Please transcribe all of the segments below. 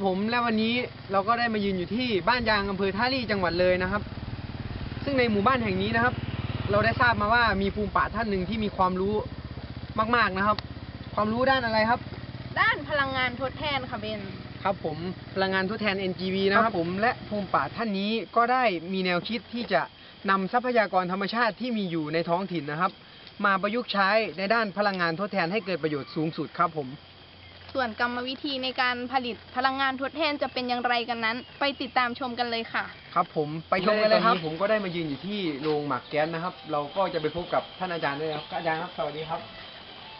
ครับผม และวันนี้เราก็ได้มายืนอยู่ที่บ้านยางอำเภอท่าลี่จังหวัดเลยนะครับ ซึ่งในหมู่บ้านแห่งนี้นะครับ เราได้ทราบมาว่ามีภูมิป่าท่านหนึ่งที่มีความรู้มาก ๆนะครับ ความรู้ด้านอะไรครับ ด้านพลังงานทดแทนค่ะเบนครับผมพลังงานทดแทน NGV นะครับผมและภูมิป่าท่านนี้ก็ได้มีแนวคิดที่จะนำทรัพยากรธรรมชาติที่มีอยู่ในท้องถิ่นนะครับ มาประยุกต์ใช้ในด้านพลังงานทดแทนให้เกิดประโยชน์สูงสุดครับผม ส่วนกรรมวิธีในการผลิตพลังงานทดแทนจะเป็นอย่างไรกันนั้น ไปติดตามชมกันเลยค่ะ ครับผมไปชมกันเลยครับ ผมก็ได้มายืนอยู่ที่โรงหมักแก๊สนะครับ เราก็จะไปพบกับท่านอาจารย์ด้วยครับอาจารย์ครับสวัสดีครับ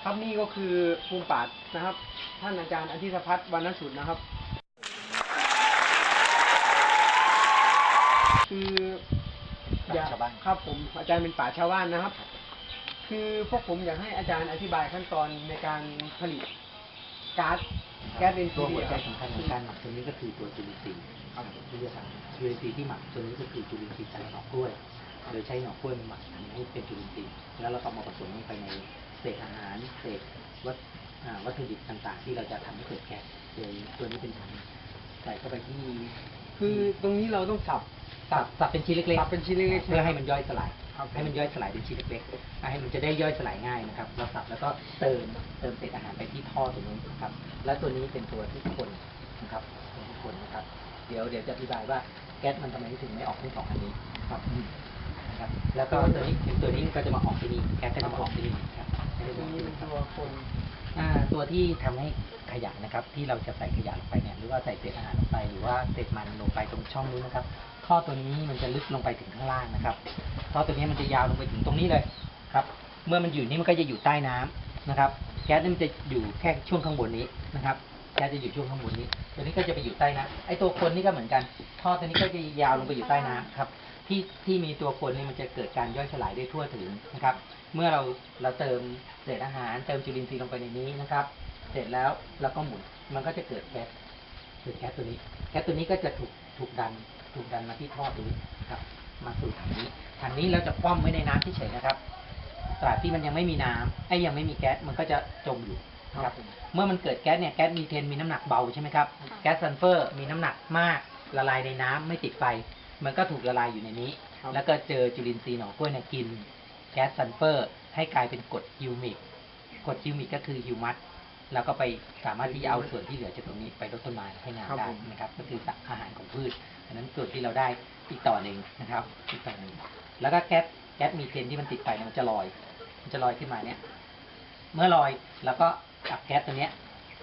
ครับนี่ก็คือภูมิป่านะครับ ท่านอาจารย์อธิสพัฒน์วรรณสุดนะครับ คืออยากชาวบ้านครับผมอาจารย์เป็นป่าชาวบ้านนะครับ คือพวกผมอยากให้อาจารย์อธิบายขั้นตอนในการผลิต ก๊าซแก๊สเป็นตัวหัวใจสำคัญของการหมักตัวนี้ก็คือตัวจุลินทรีย์ครับที่จะทำจุลินทรีย์ที่หมักตัวนี้ก็คือจุลินทรีย์จากหน่อกล้วย โดยใช้หน่อกล้วยมาหมักทำให้เป็นจุลินทรีย์แล้วเราก็มาผสมลงไปในเศษอาหารเศษวัตอ่าวัตถุดิบต่างๆ ที่เราจะทำให้เกิดแก๊สโดยตัวนี้เป็นถังใส่เข้าไปที่ คือตรงนี้เราต้องสับสับสับเป็นชิ้นเล็กๆสับเป็นชิ้นเล็กๆเพื่อให้มันย่อยสลาย ให้มันย่อยสลายเป็นชิ้นเล็กๆให้มันจะได้ย่อยสลายง่ายนะครับเราสับแล้วก็เติมเติมเศษอาหารไปที่ท่อตรงนู้นะครับ แล้วตัวนี้เป็นตัวที่คนนะครับตัวที่คนนะครับ เดี๋ยวเดี๋ยวจะอธิบายว่าแก๊สมันทำไมถึงไม่ออกทั้งสองอันนี้ครับนะครับ แล้วก็ตัวนี้ตัวนี้ก็จะมาออกที่นี่แก๊สก็จะมาออกที่นี่ครับนี่เป็นตัวคนตัวที่ทำให้ขยะนะครับ ที่เราจะใส่ขยะลงไปเนี่ยหรือว่าใส่เศษอาหารลงไปหรือว่าเศษมันลงไปตรงช่องนู้นนะครับท่อตัวนี้มันจะลึกลงไปถึงข้างล่างนะครับ ท่อตัวนี้มันจะยาวลงไปถึงตรงนี้เลยครับ เมื่อมันอยู่นี่มันก็จะอยู่ใต้น้ำนะครับ แก๊สนี่มันจะอยู่แค่ช่วงข้างบนนี้นะครับ แก๊สจะอยู่ช่วงข้างบนนี้ ตัวนี้ก็จะไปอยู่ใต้น้ำไอ้ตัวคนนี่ก็เหมือนกัน ท่อตัวนี้ก็จะยาวลงไปอยู่ใต้น้ำครับ ที่ที่มีตัวคนนี่มันจะเกิดการย่อยสลายได้ทั่วถึงนะครับ เมื่อเราเราเติมเศษอาหารเติมจุลินทรีย์ลงไปในนี้นะครับ เสร็จแล้วเราก็หมุน มันก็จะเกิดแก๊สเกิดแก๊สตัวนี้ แก๊สตัวนี้ก็จะถูกถูกดันถูกดันมาที่ท่อตัวนี้ครับ มาสู่ถังนี้ถังนี้เราจะคว่ำไว้ในน้ำเฉยๆนะครับตราบที่มันยังไม่มีน้ำไอ้ยยังไม่มีแก๊สมันก็จะจมอยู่นะครับ เมื่อมันเกิดแก๊สเนี่ยแก๊สมีเทนมีน้ำหนักเบาใช่ไหมครับแก๊สซัลเฟอร์มีน้ำหนักมากละลายในน้ำไม่ติดไฟ มันก็ถูกละลายอยู่ในนี้ครับแล้วก็เจอจุลินทรีย์หนองกล้วยเนี่ยกิน แก๊สซัลเฟอร์ ให้กลายเป็นกรดฮิวมิกกรดฮิวมิกก็คือฮิวมัสแล้วก็ไปสามารถที่จะเอาส่วนที่เหลือจากตรงนี้ไปลดต้นไม้ให้งามครับได้ผมนะครับ ก็คืออาหารของพืชอันนั้นส่วนที่เราได้ อีกต่อหนึ่งนะครับ อีกต่อหนึ่งแล้วก็แก๊สแก๊สมีเทนที่มันติดไฟเนี่ยมันจะลอย มันจะลอยขึ้นมาเนี่ย เมื่อลอยแล้วก็จับแก๊สตัวเนี้ย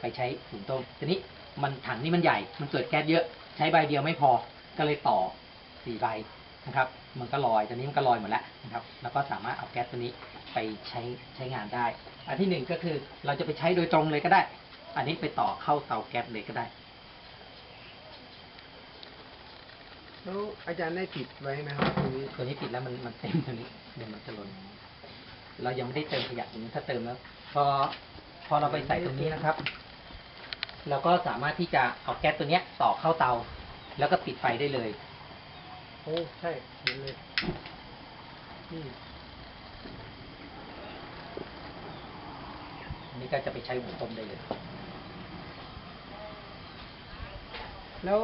ไปใช้ถุงต้มทีนี้มันถังนี้มันใหญ่ มันเกิดแก๊สเยอะ ใช้ใบเดียวไม่พอ ก็เลยต่อสี่ใบนะครับ มันก็ลอยตอนนี้มันก็ลอยหมดแล้วนะครับ แล้วก็สามารถเอาแก๊สตัวนี้ไปใช้ใช้งานได้ อันที่หนึ่งก็คือเราจะไปใช้โดยตรงเลยก็ได้ อันนี้ไปต่อเข้าเตาแก๊สเลยก็ได้ แล้วอาจารย์ได้ติดไว้ไหมครับตรงนี้ตัวนี้ปิดแล้วมันมันเต็มตัวนี้เดี๋ยวมันจะหล่นเรายังไม่ได้เติมขยะตรงนี้ถ้าเติมแล้วพอพอเราไปใส่ตรงนี้นะครับเราก็สามารถที่จะเอาแก๊สตัวเนี้ยต่อเข้าเตา แล้วก็ปิดไฟได้เลยโอ้ใช่เห็นเลยนี่อันนี้ก็จะไปใช้หุงต้มได้เลย แล้ว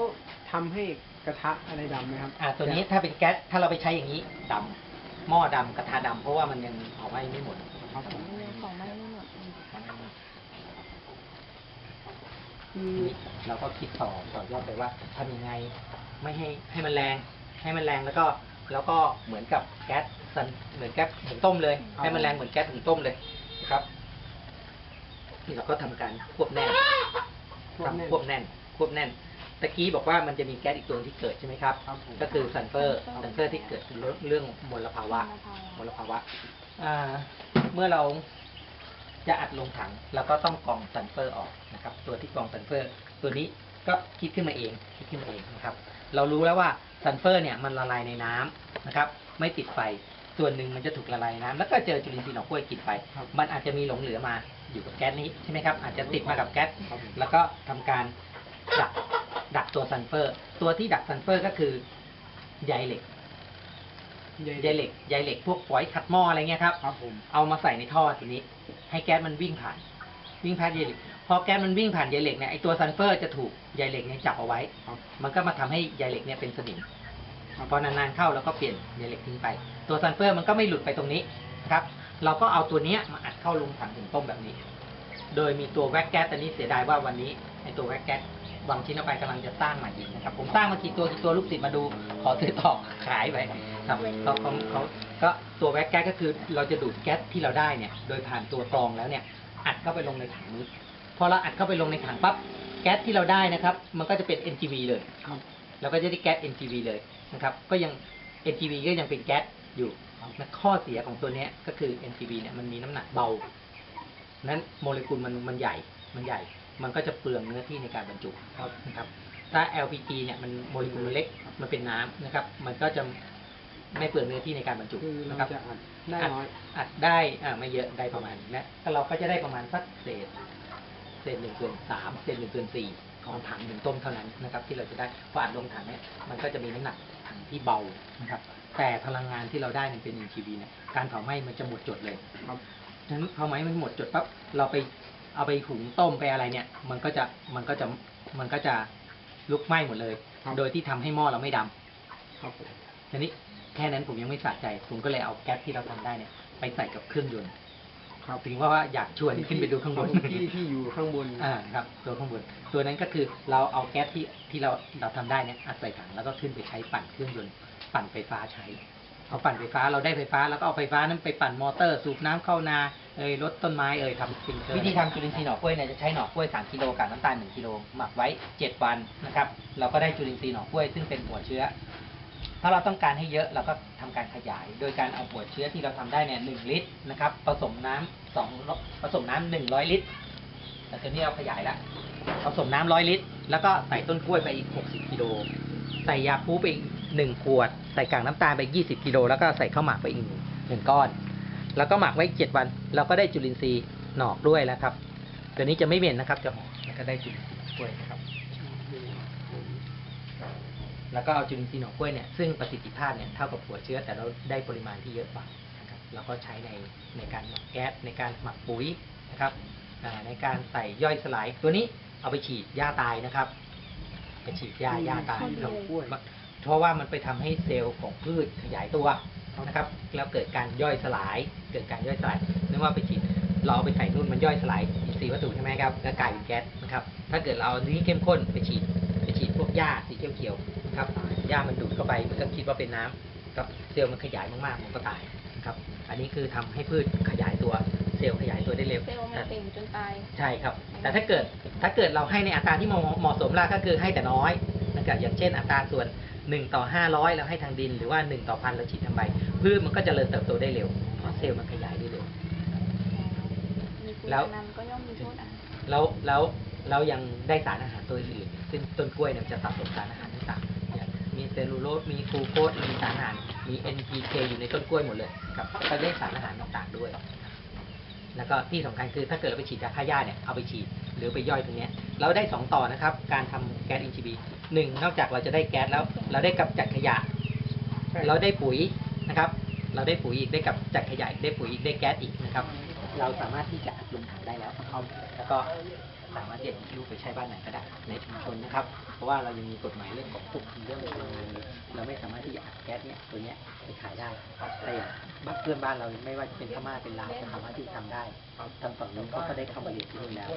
ทำให้ กระทะอะไรดำไหมครับอ่าตัวนี้ถ้าเป็นแก๊สถ้าเราไปใช้อย่างนี้ดำหม้อดำกระทะดำเพราะว่ามันยังเผาไหม้ไม่หมดครับผมของไม่หมดคือทีนี้เราก็คิดต่อต่อยอดไปว่าทำยังไงไม่ให้ให้มันแรง ให้มันแรงแล้วก็แล้วก็เหมือนกับแก๊สซันเหมือนแก๊สหุงต้มเลย ให้มันแรงเหมือนแก๊สหุงต้มเลยนะครับนี่เราก็ทำการควบแน่นควบแน่นทำควบแน่นควบแน่น ตะกี้บอกว่ามันจะมีแก๊สอีกตัวที่เกิดใช่ไหมครับ ครับผม ก็คือซัลเฟอร์ซัลเฟอร์ที่เกิดเรื่องมลภาวะมลภาวะอ่าเมื่อเราจะอัดลงถังเราก็ต้องกรองซัลเฟอร์ออกนะครับ ตัวที่กรองซัลเฟอร์ ตัวนี้ก็คิดขึ้นมาเองคิดขึ้นมาเองนะครับ เรารู้แล้วว่าซัลเฟอร์เนี่ยมันละลายในน้ำนะครับ ไม่ติดไฟส่วนหนึ่งมันจะถูกละลายในน้ำแล้วก็เจอจุลินทรีย์หนองกล้วยกินไป ครับ มันอาจจะมีหลงเหลือมาอยู่กับแก๊สนี้ใช่ไหมครับอาจจะติดมากับแก๊ส ครับผม แล้วก็ทำการดัก ดักตัวซัลเฟอร์ ตัวที่ดักซัลเฟอร์ก็คือใยเหล็กใยเหล็กใยเหล็กพวกฝอยขัดหม้ออะไรเงี้ยครับครับผมเอามาใส่ในท่อตัวนี้ ให้แก๊สมันวิ่งผ่าน วิ่งผ่านใยเหล็กพอแก๊สมันวิ่งผ่านใยเหล็กเนี่ยไอตัวซัลเฟอร์จะถูกใยเหล็กเนี่ยจับเอาไว้ครับมันก็มาทำให้ใยเหล็กเนี่ยเป็นสนิมครับพอนานๆเข้าแล้วก็เปลี่ยนใยเหล็กทิ้งไป ตัวซัลเฟอร์มันก็ไม่หลุดไปตรงนี้นะครับ เราก็เอาตัวเนี้ยมาอัดเข้าลงถังถึงต้มแบบนี้ โดยมีตัวแว็กแก๊สอันนี้เสียดายว่าวันนี้ไอตัวแว็กแก๊ส วางชิ้นเอาไปกำลังจะสร้างใหม่อีกนะครับ ผมสร้างมากี่ตัวกี่ตัวลูกศิษย์มาดู ขอซื้อต่อขายไปครับเขาเขาเขาก็ตัวแว็กแก๊สก็คือเราจะดูดแก๊สที่เราได้เนี่ย โดยผ่านตัวกรองแล้วเนี่ย อัดเข้าไปลงในถังนี้พอเราอัดเข้าไปลงในถังปั๊บแก๊สที่เราได้นะครับ มันก็จะเป็น NGV เลยครับเราก็จะได้แก๊ส NGV เลยนะครับ ก็ยัง NGV ก็ยังเป็นแก๊สอยู่และข้อเสียของตัวเนี้ยก็คือ NGV เนี่ยมันมีน้ำหนักเบานั้นโมเลกุลมันมันใหญ่มันใหญ่ มันก็จะเปลืองเนื้อที่ในการบรรจุนะครับ ถ้า LPG เนี่ยมันโมเลกุลมันเล็กมันเป็นน้ำนะครับ มันก็จะไม่เปลืองเนื้อที่ในการบรรจุคือเรานะครับ จะอัดได้น้อยอัดได้อ่าไม่เยอะได้ประมาณนี้นะก็เราก็จะได้ประมาณสักเศษเศษหนึ่งส่วนสามเศษหนึ่งส่วนสี่ของถังหนึ่งต้มเท่านั้นนะครับ ที่เราจะได้พออัดลงถังเนี่ยมันก็จะมีน้ำหนักถังที่เบานะครับ แต่พลังงานที่เราได้มันเป็น NGV เนี่ยการเผาไหม้มันจะหมดจดเลย ครับ ฉะนั้นเผาไหม้มันหมดจดปั๊บเราไป เอาไปหุงต้มไปอะไรเนี่ย มันก็จะมันก็จะมันก็จะลุกไหม้หมดเลยครับโดยที่ทำให้หม้อเราไม่ดำครับผมทีนี้แค่นั้นผมยังไม่สะใจ ผมก็เลยเอาแก๊สที่เราทำได้เนี่ย ไปใส่กับเครื่องยนต์ครับถึงว่าว่าอยากชวนขึ้นไปดูข้างบนที่ที่อยู่ข้างบนอ่าครับ ตัวข้างบน ตัวนั้นก็คือเราเอาแก๊สที่ที่เราเราทำได้เนี่ยอัดใส่ถังแล้วก็ขึ้นไปใช้ปั่นเครื่องยนต์ปั่นไฟฟ้าใช้ เอาปั่นไฟฟ้าเราได้ไฟฟ้าแล้วก็เอาไฟฟ้านั้นไปปั่นมอเตอร์สูบน้ำเข้านาเอ่ยรดต้นไม้เอ่ยทำสปริงเกอร์วิธีทำจุลินทรีย์หน่อกล้วยเนี่ยจะใช้หน่อกล้วย 3 กิโลกับน้ำตาล 1 กิโลหมักไว้ 7 วันนะครับ เราก็ได้จุลินทรีย์หน่อกล้วยซึ่งเป็นหัวเชื้อ ถ้าเราต้องการให้เยอะเราก็ทำการขยาย โดยการเอาหัวเชื้อที่เราทำได้เนี่ยหนึ่งลิตรนะครับผสมน้ำสองผสมน้ำหนึ่งร้อยลิตรแต่ตัวนี้เราขยายแล้วผสมน้ำร้อยลิตร แล้วก็ใส่ต้นกล้วยไปอีก 60 กิโล ใส่ยาคูไปอีก หนึ่งขวด ใส่กากน้ำตาลไปอีก20กิโลแล้วก็ใส่ข้าวหมักไปอีกหนึ่งก้อน แล้วก็หมักไว้เจ็ดวัน เราก็ได้จุลินทรีย์หนอกด้วยแล้วครับตัวนี้จะไม่เหม็นนะครับจะหอมแล้วก็ได้จุลินทรีย์กล้วยนะครับ แล้วก็เอาจุลินทรีย์หน่อกล้วยเนี่ยซึ่งประสิทธิภาพเนี่ยเท่ากับหัวเชื้อ แต่เราได้ปริมาณที่เยอะกว่านะครับเราก็ใช้ในในการหมักแก๊สในการหมักปุ๋ยนะครับอ่าในการใส่ย่อยสลายตัวนี้เอาไปฉีดหญ้าตายนะครับ ไปฉีดหญ้าหญ้าตายข้าวเหนียวกล้วย เพราะว่ามันไปทำให้เซลล์ของพืชขยายตัวนะครับ แล้วเกิดการย่อยสลาย เกิดการย่อยสลายไม่ว่าไปฉีดเราเอาไปใส่นู่นมันย่อยสลายอินทรีย์วัตถุใช่ไหมครับแล้วกลายเป็นแก๊สนะครับ ถ้าเกิดเราเอาอันนี้เข้มข้นไปฉีดไปฉีดพวกหญ้าสีเขียวๆนะครับหญ้ามันดูดเข้าไปมันก็คิดว่าเป็นน้ำกับเซลล์มันขยายมากๆมันก็ตายนะครับ อันนี้คือทำให้พืชขยายตัวเซลล์ขยายตัวได้เร็วเซลล์มันเต่งจนตายใช่ครับ แต่ถ้าเกิดถ้าเกิดเราให้ในอัตราที่เหมาะเหมาะสมล่ะก็คือให้แต่น้อยนะครับอย่างเช่นอัตราส่วน 1 ต่อ 500 เราให้ทางดิน หรือว่า 1 ต่อพันเราฉีดทางใบพืชมันก็จเจริญเติบโตได้เร็ว เพราะเซลล์มันขยายได้เร็วมีคุณแล้วนั้นก็ย่อมมีโทษอะแล้วแล้วแล้วยังได้สารอาหารตัวอื่นๆซึ่งต้นกล้วยเนี่ยมันจะสะสมสารอาหารต่างๆอย่างมีเซลลูโลสมีกลูโคสมีสารอาหาร มี NPK อยู่ในต้นกล้วยหมดเลยครับก็ได้สารอาหารต่างๆด้วย แล้วก็ที่สำคัญคือถ้าเกิดเราไปฉีดยาฆ่าหญ้าเนี่ยเอาไปฉีดหรือไปย่อยตรงเนี้ยเราได้สองต่อนะครับ การทำแก๊ส NGV หนึ่งนอกจากเราจะได้แก๊สแล้ว เราได้กำจัดขยะ เราได้ปุ๋ยนะครับ เราได้ปุ๋ยอีกได้กับจัดขยะอีกได้ปุ๋ยอีกได้แก๊สอีกนะครับ เราสามารถที่จะอัดลงถังได้แล้วเอาแล้วก็สามารถที่จะหยิบลูกไปใช้บ้านไหนก็ได้ในชุมชนนะครับ เพราะว่าเรายังมีกฎหมายเรื่องของควบคุมเรื่องพลังงานอยู่เราไม่สามารถที่จะอัดแก๊สเนี่ยตัวเนี้ยไปขายได้แต่อย่างบ้านเพื่อนบ้านเราไม่ว่าจะเป็นพม่าเป็นลาวก็สามารถที่จะทำได้ทางฝั่งนู้นเขาก็ได้เข้ามาเรียนที่นี่แล้ว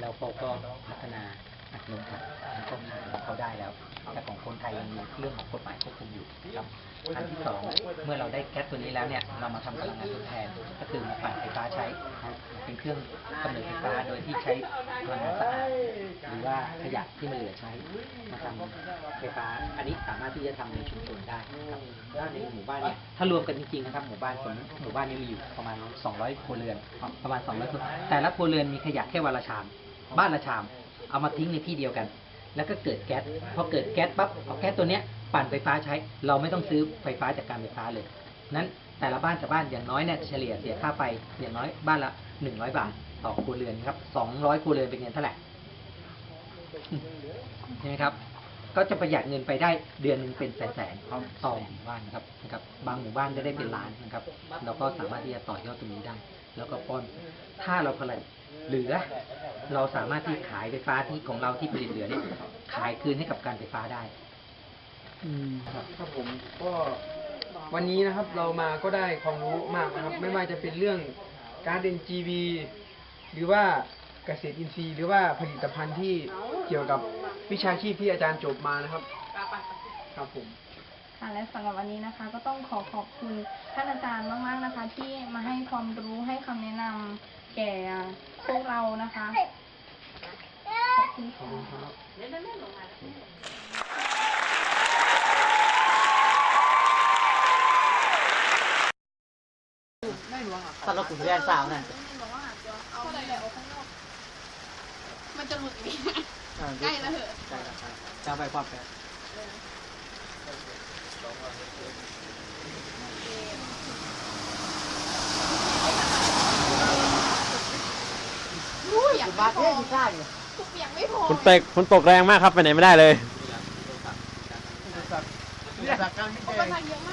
แล้วเขาก็พัฒนา อัดลงถังแล้วก็ขายของเขาได้แล้ว แต่ของคนไทยยังมีเรื่องของกฎหมายควบคุมอยู่ครับอันที่สองเมื่อเราได้แก๊สตัวนี้แล้วเนี่ยเรามาทำพลังงานทดแทน ก็คือมาปั่นไฟฟ้าใช้เป็นเครื่องกำเนิดไฟฟ้าโดยที่ใช้พลังงานสะอาดหรือว่าขยะที่มันเหลือใช้มาทำไฟฟ้า อันนี้สามารถที่จะทำในชุมชนได้ครับถ้าในหมู่บ้านเนี่ยถ้ารวมกันจริงๆนะครับหมู่บ้านผมหมู่บ้านนี้มีอยู่ประมาณ 200 ครัวเรือน ประมาณ 200ครัวแต่ละครัวเรือนมีขยะแค่วันละชาม บ้านละชาม เอามาทิ้งในที่เดียวกัน แล้วก็เกิดแก๊สพอเกิดแก๊สปั๊บเอาแก๊สตัวเนี้ยปั่นไฟฟ้าใช้ เราไม่ต้องซื้อไฟฟ้าจากการไฟฟ้าเลยนั้นแต่ละบ้านแต่บ้านอย่างน้อยเนี่ยเฉลี่ยเสียค่าไฟอย่างน้อยบ้านละหนึ่งร้อยบาทต่อครัวเรือนครับสองร้อยครัวเรือนเป็นเงินเท่าไหร่ใช่ไหมครับ ก็จะประหยัดเงินไปได้เดือนหนึ่งเป็นแสนๆต่อหมู่บ้านนะครับนะครับ บางหมู่บ้านจะได้เป็นล้านนะครับ เราก็สามารถที่จะต่อยอดตรงนี้ได้ แล้วก็ป้อน ถ้าเราผลิตเหลือ เราสามารถที่ขายไฟฟ้าที่ของเราที่ผลิตเหลือเนี่ยขายคืนให้กับการไฟฟ้าได้ครับครับผมก็วันนี้นะครับเรามาก็ได้ความรู้มากนะครับ ไม่ว่าจะเป็นเรื่องการเรียน GV หรือว่า เกษตรอินทรีย์หรือว่าผลิตภัณฑ์ที่เกี่ยวกับวิชาชีพที่อาจารย์จบมานะครับ ครับผม ค่ะและสำหรับวันนี้นะคะ ก็ต้องขอขอบคุณท่านอาจารย์มากๆนะคะ ที่มาให้ความรู้ให้คำแนะนำแก่พวกเรานะคะ ขอบคุณขอบค่ะ คุณครับ ถ้าเรากลุ่มแรกสาวน่ะ มัน จะหลุดอีกใกล้แล้วเหรอจะไปความแปลอยากมาเท่ที่ใช่ทุกเปียกไม่พอฝนตกฝนตกแรงมากครับไปไหนไม่ได้เลย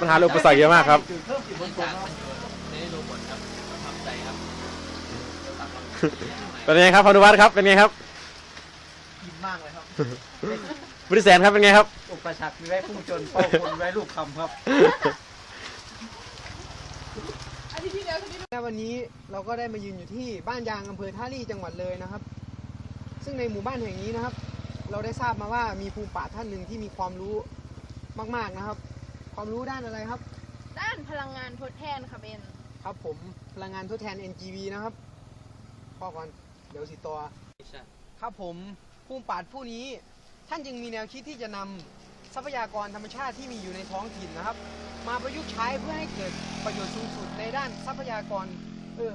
ปัญหาอุปสรรคเยอะมากครับเป็นไงครับพานุวัฒน์ครับเป็นไงครับยิ้ม มากเลยครับบุริแสนครับเป็นไงครับ อุปสรรคมีไว้พุ่งจนเป้าคนไว้ลูกคำครับและวันนี้เราก็ได้มายืนอยู่ที่บ้านยางอำเภอท่าลี่จังหวัดเลยนะครับ ซึ่งในหมู่บ้านแห่งนี้นะครับ เราได้ทราบมาว่ามีภูมิป่าท่านหนึ่งที่มีความรู้มากๆนะครับ ความรู้ด้านอะไรครับ ด้านพลังงานทดแทนค่ะเบนครับผมพลังงานทดแทน NGV นะครับพ่อก่อนเดี๋ยวสิต่อครับผม ภูมิปราดผู้นี้ ท่านจึงมีแนวคิดที่จะนำทรัพยากรธรรมชาติที่มีอยู่ในท้องถิ่นนะครับ มาประยุกต์ใช้เพื่อให้เกิดประโยชน์สูงสุดในด้านทรัพยากรเออ